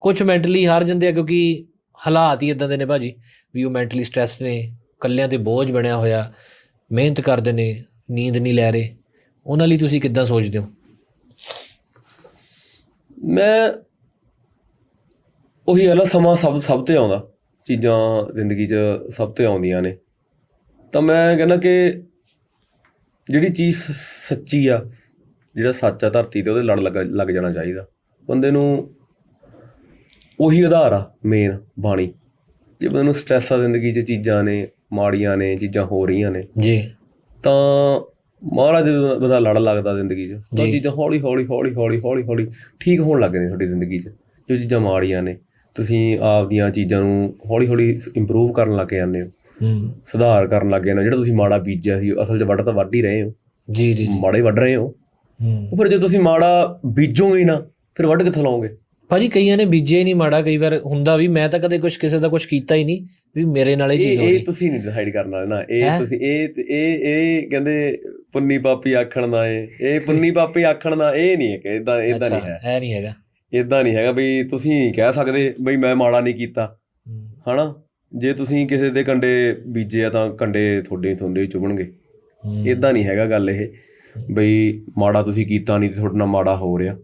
ਕੁਝ ਮੈਂਟਲੀ ਹਾਰ ਜਾਂਦੇ ਆ ਕਿਉਂਕਿ ਹਾਲਾਤ ਹੀ ਇਦਾਂ ਦੇ ਨੇ ਭਾਜੀ, ਵੀ ਉਹ ਮੈਂਟਲੀ ਸਟ੍ਰੈਸ ਨੇ ਕੱਲਿਆਂ ਤੇ ਬੋਝ ਬਣਿਆ ਹੋਇਆ, ਮਿਹਨਤ ਕਰਦੇ ਨੇ, ਨੀਂਦ ਨਹੀਂ ਲੈ ਰਹੇ। ਉਹਨਾਂ ਲਈ ਤੁਸੀਂ ਕਿੱਦਾਂ ਸੋਚਦੇ ਹੋ? ਮੈਂ ਉਹੀ ਹੈ ਸਮਾਂ ਸਭ ਸਭ ਤੇ ਆਉਂਦਾ। ਚੀਜ਼ਾਂ ਜ਼ਿੰਦਗੀ 'ਚ ਸਭ ਤੇ ਆਉਂਦੀਆਂ ਨੇ। ਤਾਂ ਮੈਂ ਕਹਿੰਦਾ ਕਿ ਜਿਹੜੀ ਚੀਜ਼ ਸ- ਸੱਚੀ ਆ, ਜਿਹੜਾ ਸੱਚ ਆ, ਧਰਤੀ ਤੇ ਉਹਦੇ ਲੜ ਲੱਗ ਲੱਗ ਜਾਣਾ ਚਾਹੀਦਾ। ਬੰਦੇ ਨੂੰ ਉਹੀ ਆਧਾਰ ਆ ਮੇਨ ਬਾਣੀ। ਜੇ ਬੰਦੇ ਨੂੰ ਸਟ੍ਰੈਸ ਆ ਜ਼ਿੰਦਗੀ 'ਚ ਚੀਜ਼ਾਂ ਨੇ ਮਾੜੀਆਂ ਨੇ ਚੀਜ਼ਾਂ ਹੋ ਰਹੀਆਂ ਨੇ ਜੀ। ਤਾਂ ਮਹਾਰਾਜ ਬੰਦਾ ਲੜ ਲੱਗਦਾ ਜ਼ਿੰਦਗੀ 'ਚ ਤਾਂ। ਚੀਜ਼ਾਂ ਹੌਲੀ ਹੌਲੀ ਹੌਲੀ ਹੌਲੀ ਹੌਲੀ ਹੌਲੀ ਠੀਕ ਹੋਣ ਲੱਗ ਨੇ ਤੁਹਾਡੀ ਜ਼ਿੰਦਗੀ 'ਚ ਜੋ ਚੀਜ਼ਾਂ ਮਾੜੀਆਂ ਨੇ। ਤੁਸੀਂ ਆਪਦੀਆਂ ਚੀਜ਼ਾਂ ਨੂੰ ਹੌਲੀ ਹੌਲੀ ਇੰਪਰੂਵ ਕਰਨ ਲੱਗ ਜਾਂਦੇ ਹੋ। ਹੂੰ। ਸੁਧਾਰ ਕਰਨ ਲੱਗ ਜਾਂਦੇ ਜਿਹੜਾ ਤੁਸੀਂ ਮਾੜਾ ਬੀਜਿਆ ਸੀ ਅਸਲ 'ਚ ਵੱਢ ਤਾਂ ਵੱਢ ਹੀ ਰਹੇ ਹੋ। ਜੀ ਜੀ ਮਾੜਾ ਵੱਢ ਰਹੇ ਹੋ। ਹੂੰ। ਫਿਰ ਜੇ ਤੁਸੀਂ ਮਾੜਾ ਬੀਜੋਗੇ ਨਾ ਫਿਰ ਵੱਢ ਕਿੱਥੋਂ ਲਾਓਗੇ? ਭਾਜੀ ਕਈਆਂ ਨੇ ਬੀਜਿਆ ਹੀ ਨਹੀਂ ਮਾੜਾ ਕਈ ਵਾਰ ਹੁੰਦਾ ਵੀ ਮੈਂ ਤਾਂ ਕਦੇ ਕੁਝ ਕਿਸੇ ਦਾ ਕੁਝ ਕੀਤਾ ਹੀ ਨਹੀਂ ਵੀ ਮੇਰੇ ਨਾਲ ਇਹ ਇਹ ਚੀਜ਼ ਇਹ ਹੋਣੀ ਤੁਸੀਂ ਨਹੀਂ ਡਿਸਾਈਡ ਕਰਨਾ ਨਾ ਇਹ? ਤੁਸੀਂ ਇਹ ਇਹ ਇਹ ਕਹਿੰਦੇ ਪੁੰਨੀ ਪਾਪੀ ਆਖਣ ਦਾ ਇਹ ਇਹ ਪੁੰਨੀ ਪਾਪੀ ਆਖਣ ਦਾ ਇਹ ਨਹੀਂ ਹੈ ਕਿ ਇਦਾਂ ਇਦਾਂ ਨਹੀਂ ਹੈ ਹੈ ਨਹੀਂ ਹੈਗਾ। ਇਦਾਂ ਨਹੀਂ ਹੈਗਾ ਵੀ ਤੁਸੀਂ ਨਹੀਂ ਕਹਿ ਸਕਦੇ ਬਈ ਮੈਂ ਮਾੜਾ ਨਹੀਂ ਕੀਤਾ। ਹਨਾ? ਜੇ ਤੁਸੀਂ ਕਿਸੇ ਦੇ ਕੰਡੇ ਬੀਜੇ ਆ ਤਾਂ ਕੰਡੇ ਤੁਹਾਡੇ ਤੁਹਾਡੇ ਹੂੰ, ਇਦਾਂ ਨਹੀਂ ਹੈਗਾ ਗੱਲ ਇਹ ਬਈ ਮਾੜਾ ਤੁਸੀਂ ਕੀਤਾ ਨਹੀਂ ਤੇ ਤੁਹਾਡੇ ਨਾਲ ਮਾੜਾ ਹੋ ਰਿਹਾ।